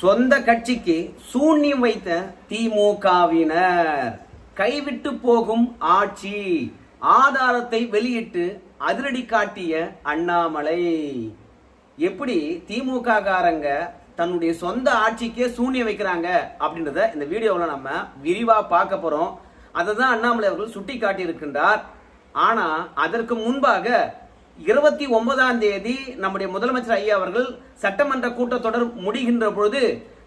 சொந்த கட்சிக்கு சூன்யம் வைத்த திமுகவினர். கைவிட்டு போகும் ஆட்சி. ஆதாரத்தை வெளியிட்டு அதிரடி காட்டிய அண்ணாமலை. எப்படி திமுக காரங்க தன்னுடைய சொந்த ஆட்சிக்கே சூன்யம் வைக்கிறாங்க அப்படின்றத இந்த வீடியோவில் நம்ம விரிவா பார்க்க போறோம். அதை தான் அண்ணாமலை அவர்கள் சுட்டி காட்டியிருக்கின்றார் ஆனா அதற்கு முன்பாக இருபத்தி ஒன்பதாம் தேதி நம்முடைய முதலமைச்சர் ஐயா அவர்கள் சட்டமன்ற கூட்டத்தொடர் முடிகின்ற பொழுது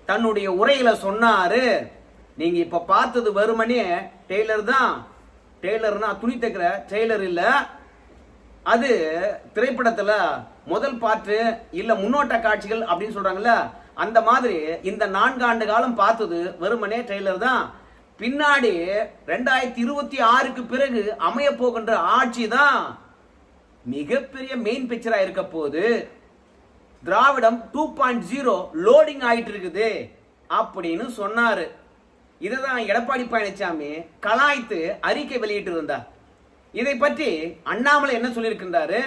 தன்னுடைய உரையில சொன்னாரு நீங்க இப்ப பார்த்தது வருமனே டெய்லர் தான். டெய்லர்னா துணி தைக்கிற டெய்லர் இல்ல. அது திரைப்படத்துல முதல் பாட்டு இல்ல முன்னோட்ட காட்சிகள் அப்படின்னு சொல்றாங்கல்ல அந்த மாதிரி இந்த நான்கு ஆண்டு காலம் பார்த்தது வெறுமனே டெய்லர் தான். பின்னாடி ரெண்டாயிரத்தி இருபத்தி ஆறுக்கு பிறகு அமைய போகின்ற ஆட்சி தான் மிகப்பெரிய மெயின் பிக்சரா இருக்க போது திராவிடம் டூ பாயிண்ட் ஜீரோ லோடிங் ஆயிட்டு இருக்குது அப்படின்னு சொன்னாரு. இதுதான் எடப்பாடி பழனிசாமி கலாய்த்து அறிக்கை வெளியிட்டு இருந்தார் இதை பற்றி அண்ணாமலை என்ன சொல்லியிருக்கின்றாரு?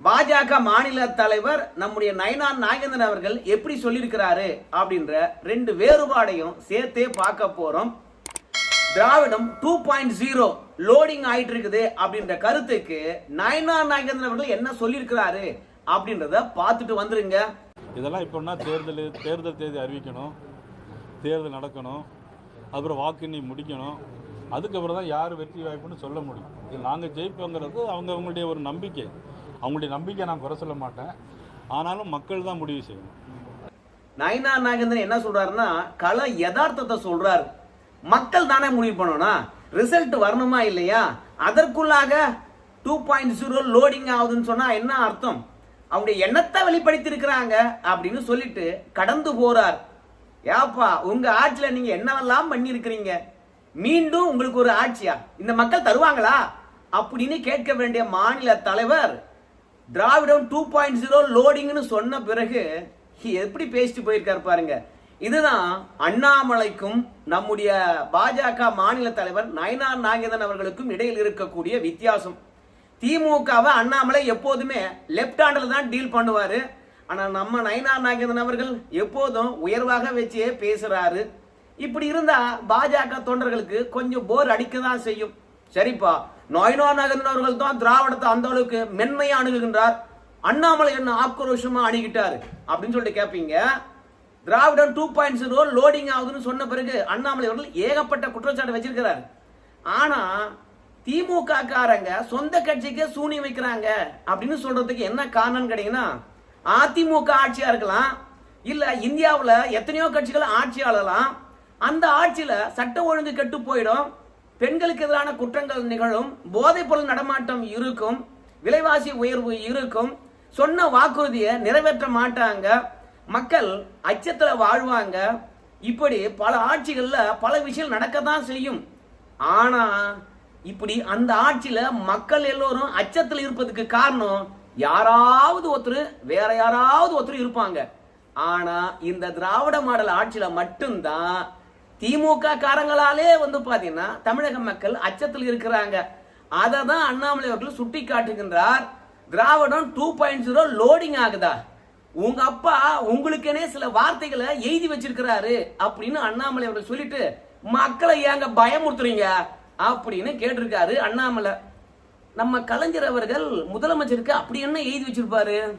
பாஜக மாநில தலைவர் நம்முடைய நயனார் நாகேந்திரன் அவர்கள் எப்படி சொல்லியிருக்கிறாரு அப்படின்ற ரெண்டு வேறுபாடையும் சேர்த்தே பார்க்க போறோம். திராவிடம் டூ பாயிண்ட் ஜீரோ லோடிங் ஆயிட்டு இருக்குது அப்படின்ற கருத்துக்கு நயனார் நாகேந்திரன் அவர்கள் என்ன சொல்லியிருக்கிறாரு அப்படின்றத பார்த்துட்டு வந்துருங்க. இதெல்லாம் இப்போன்னா தேர்தல் தேர்தல் தேதி அறிவிக்கணும் தேர்தல் நடக்கணும் அப்புறம் வாக்கு எண்ணி முடிக்கணும் அதுக்கப்புறம் தான் யார் வெற்றி வாய்ப்புன்னு சொல்ல முடியும். இது நாங்கள் ஜெயிப்போங்கிறது அவங்க அவங்களுடைய ஒரு நம்பிக்கை. அவங்களுடைய நம்பிக்கை நான் குறை சொல்ல மாட்டேன். ஆனாலும் மக்கள் தான் முடிவு செய்யணும். நயனார் நாகேந்திரன் என்ன சொல்றாருன்னா கள யதார்த்தத்தை சொல்றாரு. மக்கள் தானே முடிவு பண்ணணும் ரிசல்ட் வரணுமா இல்லையா? அதற்குள்ளாக டூ பாயிண்ட் ஜீரோ லோடிங் ஆகுதுன்னு சொன்னா என்ன அர்த்தம்? அவங்க எண்ணத்தை வெளிப்படுத்திருக்கிறாங்க அப்படின்னு சொல்லிட்டு கடந்து போறார். ஏப்பா உங்க ஆட்சியில நீங்க என்னவெல்லாம் பண்ணியிருக்கிறீங்க? மீண்டும் உங்களுக்கு ஒரு ஆட்சியா? இந்த மக்கள் தருவாங்களா? அப்படின்னு கேட்க வேண்டிய மாநில தலைவர் திராவிடம் டூ பாயிண்ட் ஜீரோ லோடிங்னு சொன்ன பிறகு எப்படி பேசிட்டு போயிருக்காரு பாருங்க. இதுதான் அண்ணாமலைக்கும் நம்முடைய பாஜக மாநில தலைவர் நயனார் நாகேந்திரன் அவர்களுக்கும் இடையில் இருக்கக்கூடிய வித்தியாசம். திமுகவை அண்ணாமலை எப்போதுமே லெப்ட் ஹேண்டில் தான் டீல் பண்ணுவார். ஆனால் நம்ம நயனார் நாகேந்திரன் அவர்கள் எப்போதும் உயர்வாக வச்சே பேசுகிறாரு இப்படி இருந்தால் பாஜக தொண்டர்களுக்கு கொஞ்சம் போர் அடிக்க தான் செய்யும். சரிப்பா நயனார் நாகேந்திரன் அவர்கள் தான் திராவிடத்தை அந்த அளவுக்கு மென்மையா அணுகுகின்றார். அண்ணாமலை என்ன ஆக்ரோஷமா அணுகிட்டார்? அப்படின்னு சொல்லிட்டு கேட்பீங்க திராவிடம் டூ பாயிண்ட் ஜீரோ லோடிங் ஆகுதுன்னு சொன்ன பிறகு அண்ணாமலை அவர்கள் ஏகப்பட்ட குற்றச்சாட்டு வச்சிருக்கிறார். ஆனா திமுக காரங்க சொந்த கட்சிக்கே சூனி வைக்கிறாங்க அப்படின்னு சொல்றதுக்கு என்ன காரணம் கேட்டீங்கன்னா அதிமுக ஆட்சியா இருக்கலாம் இல்ல இந்தியாவில் எத்தனையோ கட்சிகள் ஆட்சி ஆளலாம் அந்த ஆட்சியில சட்ட ஒழுங்கு கெட்டு போயிடும் பெண்களுக்கு எதிரான குற்றங்கள் நிகழும் போதைப் பொருள் நடமாட்டம் இருக்கும் விலைவாசி உயர்வு இருக்கும் சொன்ன வாக்குறுதியை நிறைவேற்ற மாட்டாங்க. மக்கள் அச்சத்தில் வாழ்வாங்க. இப்படி பல ஆட்சிகளில் பல விஷயம் நடக்கத்தான் செய்யும். ஆனா இப்படி அந்த ஆட்சியில மக்கள் எல்லோரும் அச்சத்தில் இருப்பதுக்கு காரணம் யாராவது ஒருத்தர் வேற யாராவது ஒருத்தர் இருப்பாங்க. ஆனா இந்த திராவிட மாடல் ஆட்சியில மட்டும்தான் திமுக காரங்களாலே வந்து பாத்தீங்கன்னா தமிழக மக்கள் அச்சத்தில் இருக்கிறாங்க. அதை தான் அண்ணாமலை அவர்கள் சுட்டி காட்டுகின்றார் திராவிடம் டூ பாயிண்ட் ஜீரோ லோடிங் ஆகுதா? உங்க அப்பா உங்களுக்கேனே சில வார்த்தைகளை எழுதி வச்சிருக்கிறாரு அப்படின்னு அண்ணாமலை அவர்கள் சொல்லிட்டு மக்களை ஏங்க பயமுறுத்துறீங்க? அப்படின்னு கேட்டிருக்காரு அண்ணாமலை. நம்ம கலைஞர் அவர்கள் முதலமைச்சருக்கு அப்படி என்ன எழுதி வச்சிருப்பாரு?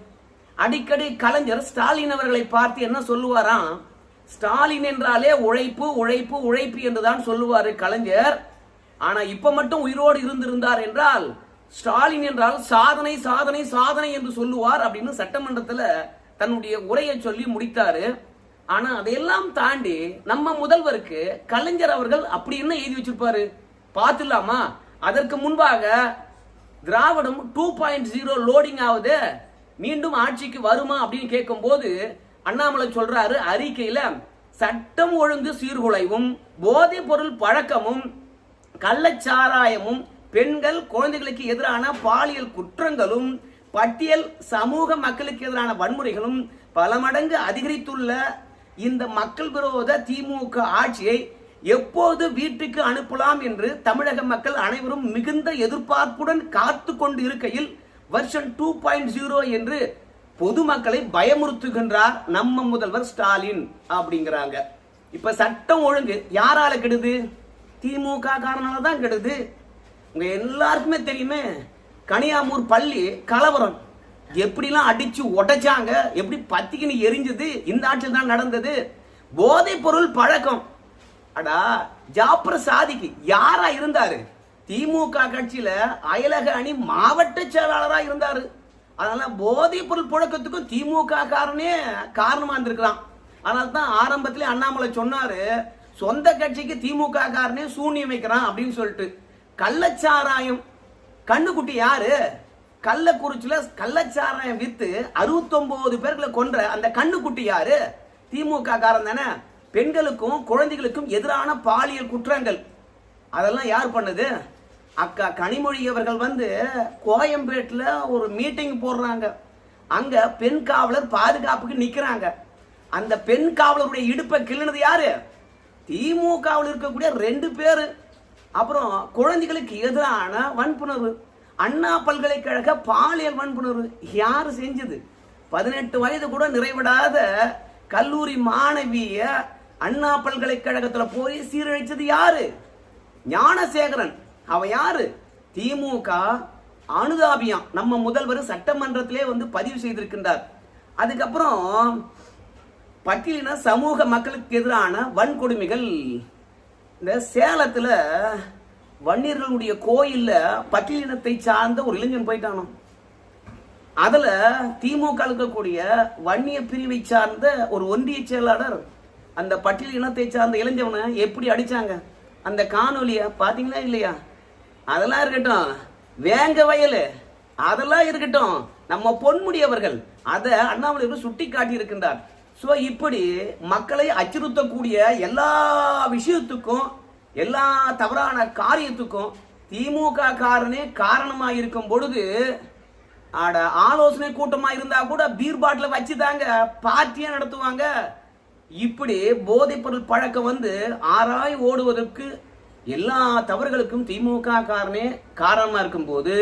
அடிக்கடி கலைஞர் ஸ்டாலின் அவர்களை பார்த்து என்ன சொல்லுவாராம்? ஸ்டாலின் என்றாலே உழைப்பு உழைப்பு உழைப்பு என்றுதான் சொல்லுவாரு கலைஞர். ஆனா இப்ப மட்டும் உயிரோடு இருந்திருந்தார் என்றால் ஸ்டாலின் என்றால் சாதனை சாதனை சாதனை என்று சொல்லுவார் அப்படின்னு சட்டமன்றத்துல தன்னுடைய உரையை சொல்லி முடித்தாரு. ஆனா அதையெல்லாம் தாண்டி நம்ம முதல்வருக்கு கலைஞர் அவர்கள் அப்படி என்ன எழுதி வச்சிருப்பாரு? பார்த்துலாமா அதற்கு முன்பாக திராவிடம் டூ பாயிண்ட் ஜீரோ லோடிங் ஆகுது. மீண்டும் ஆட்சிக்கு வருமா அப்படின்னு கேட்கும்போது அண்ணாமலை சொல்றாரு அறிக்கையில சட்டம் ஒழுங்கு சீர்குலைவும் போதைப் பொருள் பழக்கமும் கள்ளச்சாராயமும் பெண்கள் குழந்தைகளுக்கு எதிரான பாலியல் குற்றங்களும் பட்டியல் சமூக மக்களுக்கு எதிரான வன்முறைகளும் பல மடங்கு அதிகரித்துள்ள இந்த மக்கள் விரோத திமுக ஆட்சியை எப்போது வீட்டுக்கு அனுப்பலாம் என்று தமிழக மக்கள் அனைவரும் மிகுந்த எதிர்பார்ப்புடன் காத்து கொண்டு இருக்கையில் வருஷன் டூ பாயிண்ட் ஜீரோ என்று பொதுமக்களை பயமுறுத்துகின்றார் நம்ம முதல்வர் ஸ்டாலின் அப்படிங்கிறாங்க. இப்ப சட்டம் ஒழுங்கு யாரால கெடுது? திமுக காரனால தான் கெடுது. உங்க எல்லாருக்குமே தெரியுமே கனியாமூர் பள்ளி கலவரம். எப்படிலாம் அடிச்சு உடைச்சாங்க எப்படி பத்திக்கின்னு எரிஞ்சது இந்த ஆட்சியில் தான் நடந்தது. போதைப் பொருள் பழக்கம். அடா ஜாப்ர சாதிக்கு யாரா இருந்தாரு? திமுக கட்சியில அயலக அணி மாவட்ட செயலாளராக இருந்தாரு. அதனால போதைப் பொருள் புழக்கத்துக்கும் திமுக காரனே காரணமா இருந்திருக்கிறான். அதனால தான் ஆரம்பத்திலே அண்ணாமலை சொன்னாரு சொந்த கட்சிக்கு திமுக காரனே சூன்யமைக்கிறான் அப்படின்னு சொல்லிட்டு. கள்ளச்சாராயம் கண்ணுக்குட்டி யாரு? கள்ளக்குறிச்சியில் கள்ளச்சாரம் வித்து அறுபத்தொம்போது பேர்களை கொன்ற அந்த கண்ணுக்குட்டி யாரு? திமுக காரன் தானே. பெண்களுக்கும் குழந்தைகளுக்கும் எதிரான பாலியல் குற்றங்கள். அதெல்லாம் யார் பண்ணுது? அக்கா கனிமொழி அவர்கள் வந்து கோயம்பேட்டில் ஒரு மீட்டிங் போடுறாங்க. அங்கே பெண் காவலர் பாதுகாப்புக்கு நிற்கிறாங்க அந்த பெண் காவலருடைய இடுப்பை கிள்ளினது யாரு? திமுகவில் இருக்கக்கூடிய ரெண்டு பேர். அப்புறம் குழந்தைகளுக்கு எதிரான வன்புணர்வு. அண்ணா பல்கலைக்கழக பாலியல் வன்புணர்வு. யார் செஞ்சது? பதினெட்டு வயது கூட நிறைவிடாத கல்லூரி மாணவிய அண்ணா பல்கலைக்கழகத்தில் போய் சீரழிச்சது யாரு? ஞானசேகரன். அவ யாரு? திமுக அனுதாபியம் நம்ம முதல்வர் சட்டமன்றத்திலே வந்து பதிவு செய்திருக்கின்றார். அதுக்கப்புறம் பட்டியலின சமூக மக்களுக்கு எதிரான வன்கொடுமைகள். இந்த சேலத்தில் வன்னியர்களுடைய கோயிலில் பட்டியலினத்தை சார்ந்த ஒரு இளைஞன் போயிட்டானோ? அதில் திமுக இருக்கக்கூடிய வன்னிய பிரிவை சார்ந்த ஒரு ஒன்றிய செயலாளர் அந்த பட்டியல் இனத்தை சார்ந்த இளைஞவனை எப்படி அடித்தாங்க அந்த காணொலியை பார்த்தீங்களா இல்லையா? அதெல்லாம் இருக்கட்டும். வேங்க வயல். அதெல்லாம் இருக்கட்டும். நம்ம பொன்முடியவர்கள் அதை அண்ணாமலை சுட்டி காட்டி இருக்கின்றார் ஸோ இப்படி மக்களை அச்சுறுத்தக்கூடிய எல்லா விஷயத்துக்கும் எல்லா தவறான காரியத்துக்கும் திமுக காரனே காரணமாக இருக்கும் பொழுது ஆட ஆலோசனை கூட்டமாக இருந்தால் கூட பீர் வச்சு தாங்க பார்த்தியாக நடத்துவாங்க. இப்படி போதைப்பொருள் பழக்கம் வந்து ஆராய் ஓடுவதற்கு எல்லா தவறுகளுக்கும் திமுக காரனே காரணமாக இருக்கும்போது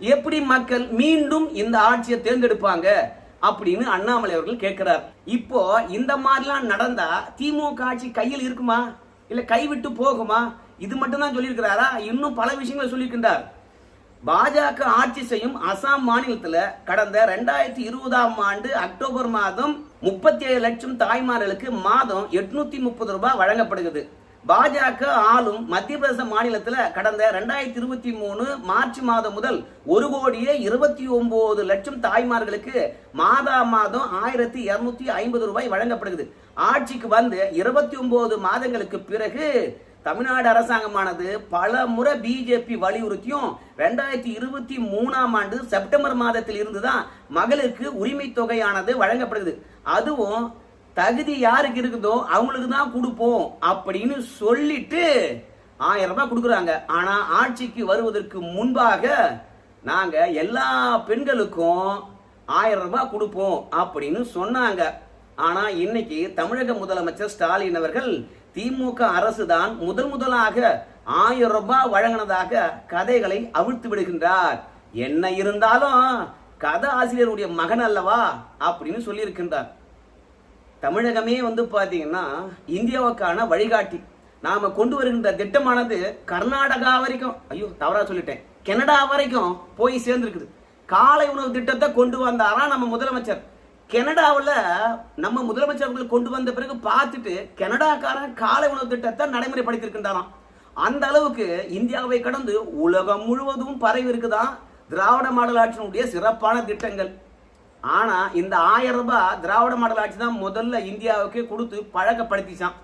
எப்படி மக்கள் மீண்டும் இந்த ஆட்சியை தேர்ந்தெடுப்பாங்க? அப்படின்னு அண்ணாமலை அவர்கள் கேட்கிறார். இப்போ இந்த மாதிரிலாம் நடந்தா திமுக ஆட்சி கையில் இருக்குமா? இல்ல கைவிட்டு போகுமா? இது மட்டும்தான் சொல்லியிருக்கிறாரா? இன்னும் பல விஷயங்களை சொல்லியிருக்கின்றார். பாஜக ஆட்சி செய்யும் அசாம் மாநிலத்தில் கடந்த ரெண்டாயிரத்தி இருபதாம் ஆண்டு அக்டோபர் மாதம் முப்பத்தி ஏழு லட்சம் தாய்மார்களுக்கு மாதம் எட்நூத்தி முப்பது ரூபாய் வழங்கப்படுகிறது. பாஜக ஆளும் மத்திய பிரதேச மாநிலத்தில் கடந்த ரெண்டாயிரத்தி இருபத்தி மூணு மார்ச் மாதம் முதல் ஒரு கோடியே இருபத்தி ஒன்பது லட்சம் தாய்மார்களுக்கு மாதா மாதம் ஆயிரத்தி இருநூத்தி ஐம்பது ரூபாய் வழங்கப்படுகிறது. ஆட்சிக்கு வந்து இருபத்தி ஒன்பது மாதங்களுக்கு பிறகு தமிழ்நாடு அரசாங்கமானது பல முறை பிஜேபி வலியுறுத்தியும் ரெண்டாயிரத்தி இருபத்தி மூணாம் ஆண்டு செப்டம்பர் மாதத்தில் இருந்துதான் மகளிருக்கு உரிமை தொகையானது வழங்கப்படுது அதுவும் தகுதி யாருக்கு இருக்குதோ அவங்களுக்கு தான் கொடுப்போம் அப்படின்னு சொல்லிட்டு ஆயிரம் ரூபாய் கொடுக்குறாங்க. ஆனா ஆட்சிக்கு வருவதற்கு முன்பாக நாங்க எல்லா பெண்களுக்கும் ஆயிரம் ரூபாய் கொடுப்போம் அப்படின்னு சொன்னாங்க. ஆனா இன்னைக்கு தமிழக முதலமைச்சர் ஸ்டாலின் அவர்கள் திமுக அரசு தான் முதல் முதலாக ஆயிரம் ரூபாய் வழங்கினதாக கதைகளை அவிழ்த்து விடுகின்றார். என்ன இருந்தாலும் கதை ஆசிரியருடைய மகன் அல்லவா அப்படின்னு சொல்லியிருக்கின்றார். தமிழகமே வந்து பார்த்தீங்கன்னா இந்தியாவுக்கான வழிகாட்டி. நாம கொண்டு வருகின்ற திட்டமானது கர்நாடகா வரைக்கும். ஐயோ தவறா சொல்லிட்டேன். கனடா வரைக்கும் போய் சேர்ந்துருக்குது. காலை உணவு திட்டத்தை கொண்டு வந்தாரா நம்ம முதலமைச்சர். கனடாவில் நம்ம முதலமைச்சர் கொண்டு வந்த பிறகு பார்த்துட்டு கனடாக்காரன் காலை உணவு திட்டத்தை நடைமுறைப்படுத்தியிருக்கின்றாராம். அந்த அளவுக்கு இந்தியாவை கடந்து உலகம் முழுவதும் பரவி இருக்குதான் திராவிட மாடல் ஆட்சியினுடைய சிறப்பான திட்டங்கள். ஆனா இந்த ஆயிரம் ரூபாய் திராவிட மாடல் ஆட்சி தான் முதல்ல இந்தியாவுக்கு கொடுத்து பழக்கப்படுத்திச்சான்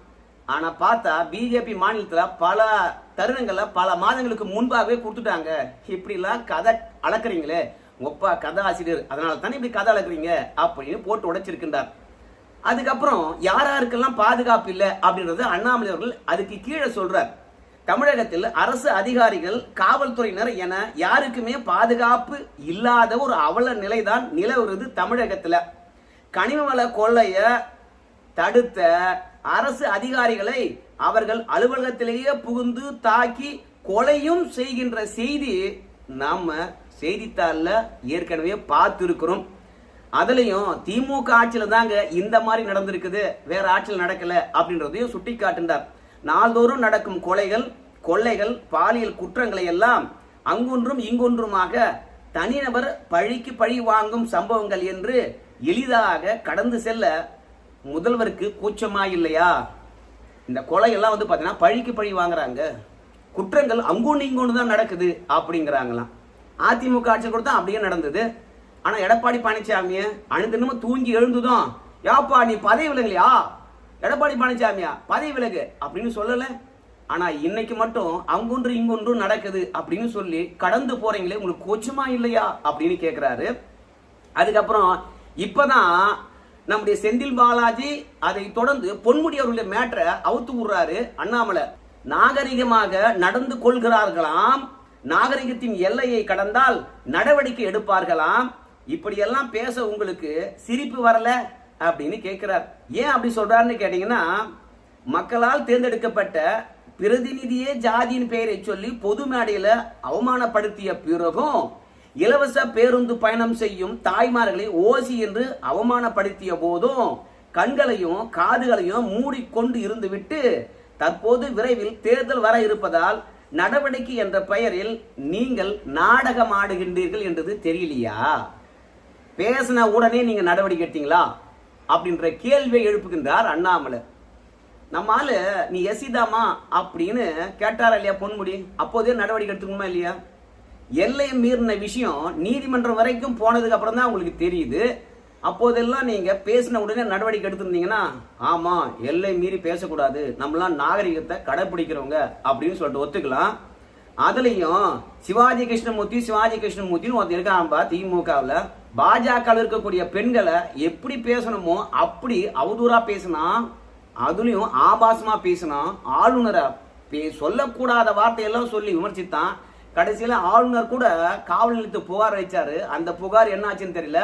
ஆனா பார்த்தா பிஜேபி மாநிலத்துல பல தருணங்கள்ல பல மாதங்களுக்கு முன்பாகவே கொடுத்துட்டாங்க. இப்படிலாம் கதை அளக்குறீங்களே. ஒப்பா கதை ஆசிரியர் அதனால தானே இப்படி கதை அளக்குறீங்க? அப்படின்னு போட்டு உடைச்சிருக்கின்றார். அதுக்கப்புறம் யார் யாருக்கெல்லாம் பாதுகாப்பு இல்லை அப்படின்றது அண்ணாமலை அவர்கள் அதுக்கு கீழே சொல்றார். தமிழகத்தில் அரசு அதிகாரிகள் காவல்துறையினர் என யாருக்குமே பாதுகாப்பு இல்லாத ஒரு அவல நிலைதான் நிலவுறது தமிழகத்தில். கனிம வள கொள்ளைய தடுத்த அரசு அதிகாரிகளை அவர்கள் அலுவலகத்திலேயே புகுந்து தாக்கி கொலையும் செய்கின்ற செய்தி நாம செய்தித்தாளில் ஏற்கனவே பார்த்திருக்கிறோம். அதுலயும் திமுக ஆட்சியில தாங்க இந்த மாதிரி நடந்திருக்குது வேற ஆட்சியில் நடக்கல அப்படின்றதையும் சுட்டி காட்டுண்டார் நாள்தோறும் நடக்கும் கொலைகள் கொள்ளைகள் பாலியல் குற்றங்களை எல்லாம் அங்கொன்றும் இங்கொன்றுமாக தனிநபர் பழிக்கு பழி வாங்கும் சம்பவங்கள் என்று எளிதாக கடந்து செல்ல முதல்வருக்கு கூச்சமா இல்லையா இந்த கொலை எல்லாம் வந்து பார்த்தீங்கன்னா பழிக்கு பழி வாங்குறாங்க. குற்றங்கள் அங்கொன்று இங்கொன்று தான் நடக்குது அப்படிங்கிறாங்களாம். அதிமுக ஆட்சி தான் அப்படியே நடந்தது. ஆனால் எடப்பாடி பழனிசாமியை அனுதினமும் தூங்கி எழுந்துதான் யாப்பா நீ பதவி விழுங்கலையா எடப்பாடி பழனிசாமியா பதவி விலகு அப்படின்னு சொல்லலை. ஆனால் இன்னைக்கு மட்டும் அங்கொன்று இங்கொன்றும் நடக்குது அப்படின்னு சொல்லி கடந்து போறீங்களே உங்களுக்கு கோச்சமா இல்லையா அப்படின்னு கேட்குறாரு அதுக்கப்புறம் இப்போதான் நம்முடைய செந்தில் பாலாஜி அதை தொடர்ந்து பொன்முடி அவருடைய மேட்டரை அவுத்து விடுறாரு அண்ணாமலை. நாகரிகமாக நடந்து கொள்கிறார்களாம். நாகரிகத்தின் எல்லையை கடந்தால் நடவடிக்கை எடுப்பார்களாம். இப்படியெல்லாம் பேச உங்களுக்கு சிரிப்பு வரல? அப்படின்னு கேட்கிறார் ஏன் அப்படி சொல்றாருன்னு கேட்டீங்கன்னா மக்களால் தேர்ந்தெடுக்கப்பட்ட பிரதிநிதியே ஜாதியின் பெயரை சொல்லி பொது மேடையில அவமானப்படுத்திய பிறகும் இலவச பேருந்து பயணம் செய்யும் தாய்மார்களை ஓசி என்று அவமானப்படுத்திய போதும் கண்களையும் காதுகளையும் மூடிக்கொண்டு இருந்துவிட்டு தற்போது விரைவில் தேர்தல் வர இருப்பதால் நடவடிக்கை என்ற பெயரில் நீங்கள் நாடகம் ஆடுகின்றீர்கள் என்றது தெரியலையா? பேசின உடனே நீங்க நடவடிக்கை எடுத்தீங்களா? அப்படின்ற கேள்வியை எழுப்புகின்றார் அண்ணாமலை. நம்ம ஆளு நீ எசிதாமா அப்படின்னு கேட்டாரா இல்லையா பொன்முடி? அப்போதே நடவடிக்கை எடுத்துக்கணுமா இல்லையா? எல்லையை மீறின விஷயம் நீதிமன்றம் வரைக்கும் போனதுக்கு அப்புறம் தான் உங்களுக்கு தெரியுது. அப்போதெல்லாம் நீங்க பேசின உடனே நடவடிக்கை எடுத்திருந்தீங்கன்னா ஆமா எல்லை மீறி பேசக்கூடாது. நம்மளாம் நாகரிகத்தை கடைபிடிக்கிறவங்க அப்படின்னு சொல்லிட்டு ஒத்துக்கலாம். அதுலயும் சிவாஜி கிருஷ்ணமூர்த்தி சிவாஜி கிருஷ்ணமூர்த்தின்னு ஒருத்தர் இருக்காம்பா திமுகவில். பாஜக இருக்கக்கூடிய பெண்களை எப்படி பேசணுமோ அப்படி அவதூறாக பேசினா அதுலேயும் ஆபாசமாக பேசினா ஆளுநரை பே- சொல்லக்கூடாத வார்த்தையெல்லாம் சொல்லி விமர்சித்தான். கடைசியில் ஆளுநர் கூட காவல் நிலையத்து புகார் அளித்தார் அந்த புகார் என்ன ஆச்சுன்னு தெரியல.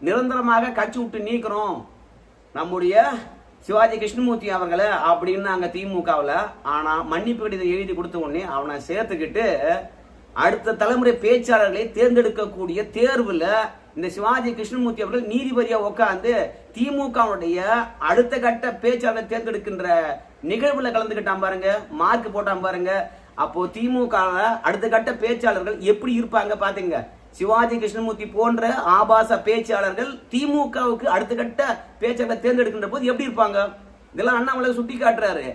நிரந்தரமாக கட்சி விட்டு நீக்கிறோம் நம்முடைய சிவாஜி கிருஷ்ணமூர்த்தி அவர்களை அப்படின்னாங்க திமுகவில். ஆனால் மன்னிப்பு கடிதம் எழுதி கொடுத்த உடனே அவனை சேர்த்துக்கிட்டு அடுத்த தலைமுறை பேச்சாளர்களை தேர்ந்தெடுக்கக்கூடிய தேர்வில் இந்த சிவாஜி கிருஷ்ணமூர்த்தி அவர்கள் நீதிபதியாக உட்காந்து திமுகவுடைய அடுத்த கட்ட பேச்சாளர் தேர்ந்தெடுக்கின்ற நிகழ்வுல கலந்துக்கிட்டான் பாருங்க மார்க் போட்டான் பாருங்க. அப்போ திமுக அடுத்த கட்ட பேச்சாளர்கள் எப்படி இருப்பாங்க பாத்தீங்க? சிவாஜி கிருஷ்ணமூர்த்தி போன்ற ஆபாச பேச்சாளர்கள் திமுகவுக்கு அடுத்த கட்ட பேச்சாளர் தேர்ந்தெடுக்கின்ற போது எப்படி இருப்பாங்க? இதெல்லாம் அண்ணாமலை சுட்டி காட்டுறாரு.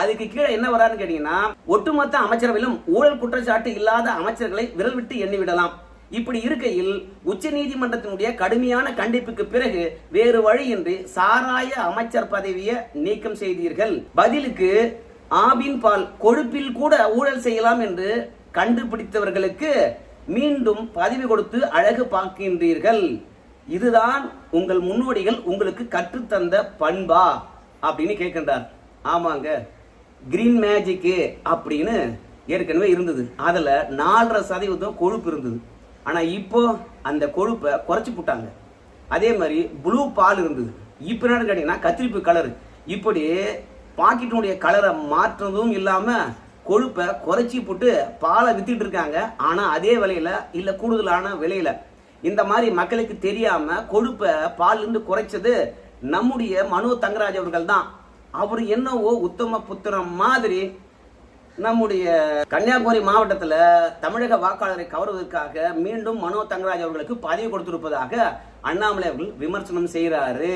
அதுக்கு கீழே என்ன வரான்னு கேட்டீங்கன்னா ஒட்டுமொத்த அமைச்சரவையிலும் ஊழல் குற்றச்சாட்டு இல்லாத அமைச்சர்களை விரல் விட்டு எண்ணிவிடலாம் இப்படி இருக்கையில் உச்ச நீதிமன்றத்தினுடைய கடுமையான கண்டிப்புக்கு பிறகு வேறு வழியின்றி சாராய அமைச்சர் பதவியை நீக்கம் செய்தீர்கள். பதிலுக்கு ஆபின் பால் கொழுப்பில் கூட ஊழல் செய்யலாம் என்று கண்டுபிடித்தவர்களுக்கு மீண்டும் பதவி கொடுத்து அழகு பார்க்கின்றீர்கள். இதுதான் உங்கள் முன்னோடிகள் உங்களுக்கு கற்றுத்தந்த பண்பா? அப்படின்னு கேட்கின்றார். ஆமாங்க. கிரீன் மேஜிக்கு அப்படின்னு ஏற்கனவே இருந்தது. அதில் நாலரை சதவீதம் கொழுப்பு இருந்தது. ஆனால் இப்போ அந்த கொழுப்பை குறைச்சி போட்டாங்க. அதே மாதிரி ப்ளூ பால் இருந்தது. இப்போ என்ன கேட்டிங்கன்னா கத்திரிப்பு கலர் இப்படி பாக்கெட்டினுடைய கலரை மாற்றுறதும் இல்லாமல் கொழுப்பை குறைச்சி போட்டு பாலை வித்துட்டு இருக்காங்க. ஆனால் அதே விலையில் இல்லை கூடுதலான விலையில். இந்த மாதிரி மக்களுக்கு தெரியாமல் கொழுப்பை பால்லிருந்து குறைச்சது நம்முடைய மனோ தங்கராஜ் அவர்கள் தான். அவர் என்னவோ உத்தம புத்திரம் மாதிரி நம்முடைய கன்னியாகுமரி மாவட்டத்துல தமிழக வாக்காளரை கவர்வதற்காக மீண்டும் மனோ தங்கராஜ் அவர்களுக்கு பதவி கொடுத்திருப்பதாக அண்ணாமலை அவர்கள் விமர்சனம் செய்கிறாரு.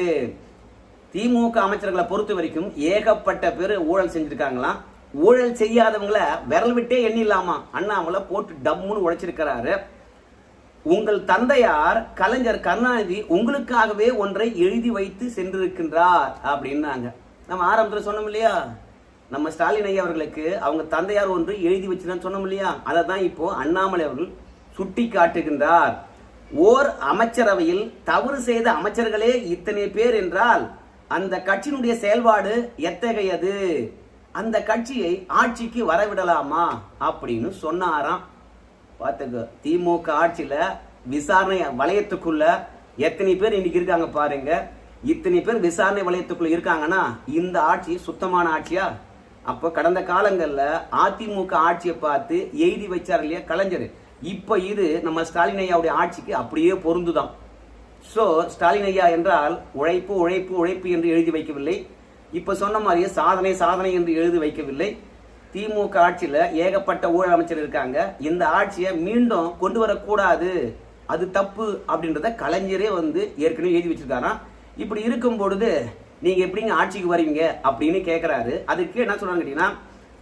திமுக அமைச்சர்களை பொறுத்த வரைக்கும் ஏகப்பட்ட பேர் ஊழல் செஞ்சிருக்காங்களாம். ஊழல் செய்யாதவங்கள விரல் விட்டே எண்ணிடலாமா? அண்ணாமலை போட்டு டம்முன்னு உழைச்சிருக்கிறாரு உங்கள் தந்தையார் கலைஞர் கருணாநிதி உங்களுக்காகவே ஒன்றை எழுதி வைத்து சென்றிருக்கின்றார் அப்படின்னாங்க. நம்ம ஆரம்பத்தில் சொன்னோம் இல்லையா? நம்ம ஸ்டாலின் ஐயா அவர்களுக்கு அவங்க தந்தையார் ஒன்று எழுதி வச்சுதான் சொன்னோம் இல்லையா? அதை தான் இப்போ அண்ணாமலை அவர்கள் சுட்டி காட்டுகின்றார் ஓர் அமைச்சரவையில் தவறு செய்த அமைச்சர்களே இத்தனை பேர் என்றால் அந்த கட்சியினுடைய செயல்பாடு எத்தகையது? அந்த கட்சியை ஆட்சிக்கு வரவிடலாமா? அப்படின்னு சொன்னாராம். பார்த்துக்க திமுக ஆட்சியில் விசாரணை வளையத்துக்குள்ள எத்தனை பேர் இன்னைக்கு இருக்காங்க பாருங்க. இத்தனை பேர் விசாரணை வளையத்துக்குள்ள இருக்காங்கன்னா இந்த ஆட்சி சுத்தமான ஆட்சியா? அப்போ கடந்த காலங்களில் அதிமுக ஆட்சியை பார்த்து எழுதி வச்சார் இல்லையா கலைஞர். இப்போ இது நம்ம ஸ்டாலின் ஐயாவுடைய ஆட்சிக்கு அப்படியே பொருந்துதான். ஸோ ஸ்டாலின் ஐயா என்றால் உழைப்பு உழைப்பு உழைப்பு என்று எழுதி வைக்கவில்லை. இப்போ சொன்ன மாதிரியே சாதனை சாதனை என்று எழுதி வைக்கவில்லை. திமுக ஆட்சியில் ஏகப்பட்ட ஊழல் அமைச்சர் இருக்காங்க. இந்த ஆட்சியை மீண்டும் கொண்டு வரக்கூடாது. அது தப்பு அப்படின்றத கலைஞரே வந்து ஏற்கனவே எழுதி வச்சிருக்காராம். இப்படி இருக்கும் பொழுது நீங்க எப்படிங்க ஆட்சிக்கு வருவீங்க அப்படின்னு கேக்குறாரு. அதுக்கு என்ன சொல்றாங்க கேட்டீங்கன்னா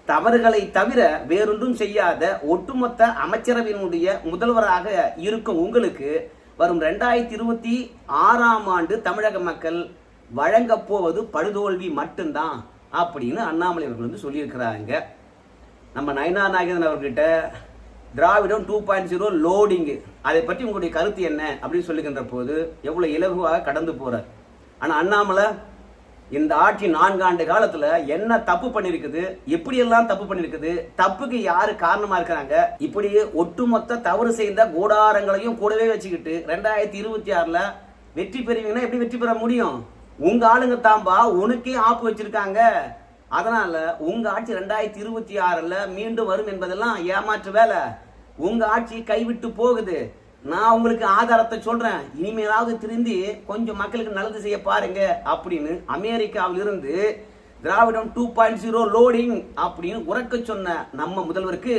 தவறுகளை தவிர வேறொன்றும் செய்யாத ஒட்டுமொத்த அமைச்சரவையினுடைய முதல்வராக இருக்கும் உங்களுக்கு வரும் ரெண்டாயிரத்தி இருபத்தி ஆறாம் ஆண்டு தமிழக மக்கள் வழங்க போவது படுதோல்வி மட்டும்தான் அப்படின்னு அண்ணாமலை அவர்கள் வந்து சொல்லியிருக்கிறாங்க. நம்ம நயனா நாகேந்திரன் அவர்கிட்ட திராவிடம் டூ பாயிண்ட் ஜீரோ லோடிங்கு அதை பற்றி உங்களுடைய கருத்து என்ன அப்படின்னு சொல்லுகின்ற போது எவ்வளோ இலகுவாக கடந்து போகிறார் ஆனால் அண்ணாமலை இந்த ஆட்சி நான்காண்டு காலத்துல என்ன தப்பு பண்ணிருக்குது? எப்படி எல்லாம் தப்பு பண்ணிருக்குது? தப்புக்கு யாரு காரணமா இருக்கிறாங்க? இப்படி ஒட்டுமொத்த தவறு செய்த கூடாரங்களையும் கூடவே வச்சுக்கிட்டு ரெண்டாயிரத்தி இருபத்தி ஆறுல வெற்றி பெறுவீங்கன்னா எப்படி வெற்றி பெற முடியும்? உங்க ஆளுங்க தாம்பா உனக்கே ஆப்பு வச்சிருக்காங்க. அதனால உங்க ஆட்சி ரெண்டாயிரத்தி இருபத்தி ஆறுல மீண்டும் வரும் என்பதெல்லாம் ஏமாற்று வேலை. உங்க ஆட்சி கைவிட்டு போகுது. நான் உங்களுக்கு ஆதாரத்தை சொல்றேன். இனிமேலாவது திருந்தி கொஞ்சம் மக்களுக்கு நல்லது செய்ய பாருங்க அப்படின்னு அமெரிக்காவிலிருந்து திராவிடம் டூ பாயிண்ட் ஜீரோ லோடிங் அப்படின்னு உறக்க சொன்ன நம்ம முதல்வருக்கு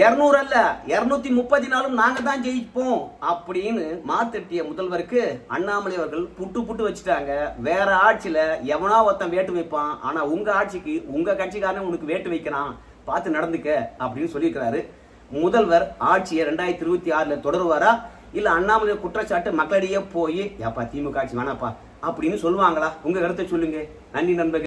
இரநூறு அல்ல இரநூத்தி முப்பத்தி நாலும் நாங்கள் தான் ஜெயிப்போம் அப்படின்னு மாத்தட்டிய முதல்வருக்கு அண்ணாமலை அவர்கள் புட்டு புட்டு வச்சுட்டாங்க. வேற ஆட்சியில் எவனோ ஒருத்தன் வேட்டு வைப்பான். ஆனால் உங்கள் ஆட்சிக்கு உங்கள் கட்சிக்காரன் உனக்கு வேட்டு வைக்கிறான். பார்த்து நடந்துக்க அப்படின்னு சொல்லியிருக்கிறாரு. முதல்வர் ஆட்சியை ரெண்டாயிரத்தி இருபத்தி ஆறுல தொடருவாரா? இல்ல அண்ணாமலை குற்றச்சாட்டு மக்களிடையே போய் ஏப்பா திமுக ஆட்சி வேணாப்பா அப்படின்னு சொல்லுவாங்களா? உங்க கருத்தை சொல்லுங்க. நன்றி நண்பர்கள்.